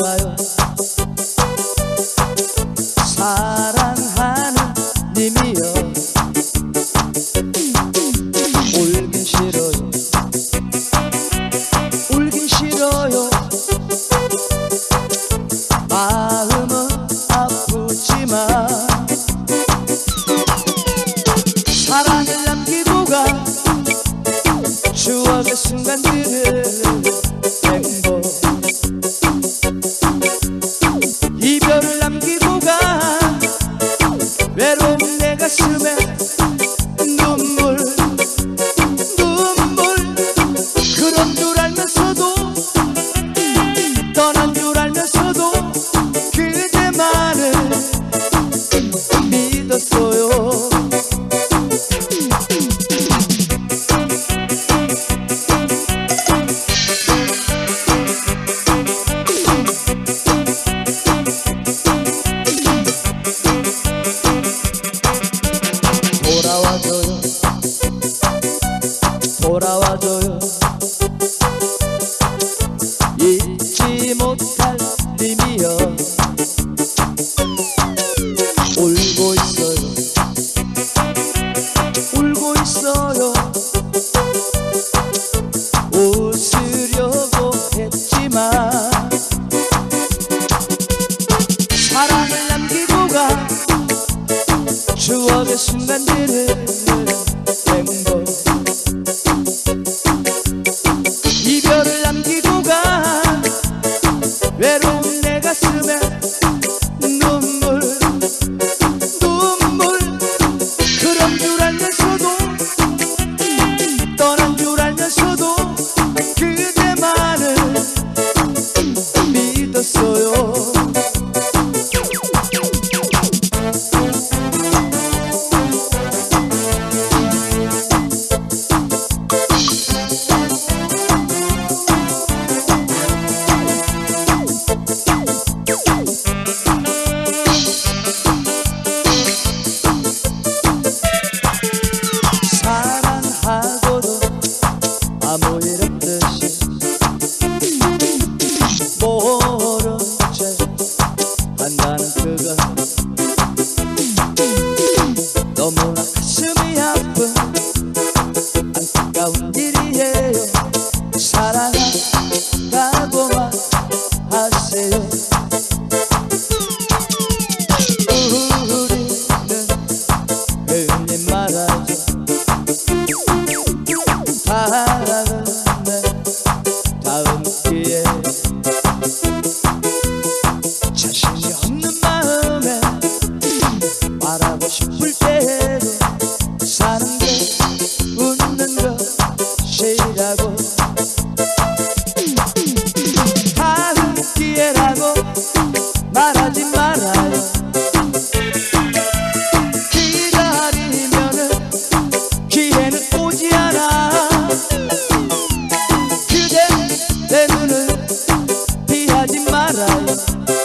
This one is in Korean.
알아요. 사랑 있어요. 돌아와줘요. 돌아와줘요. 힘들었어요. yeah. Sharada, Amaral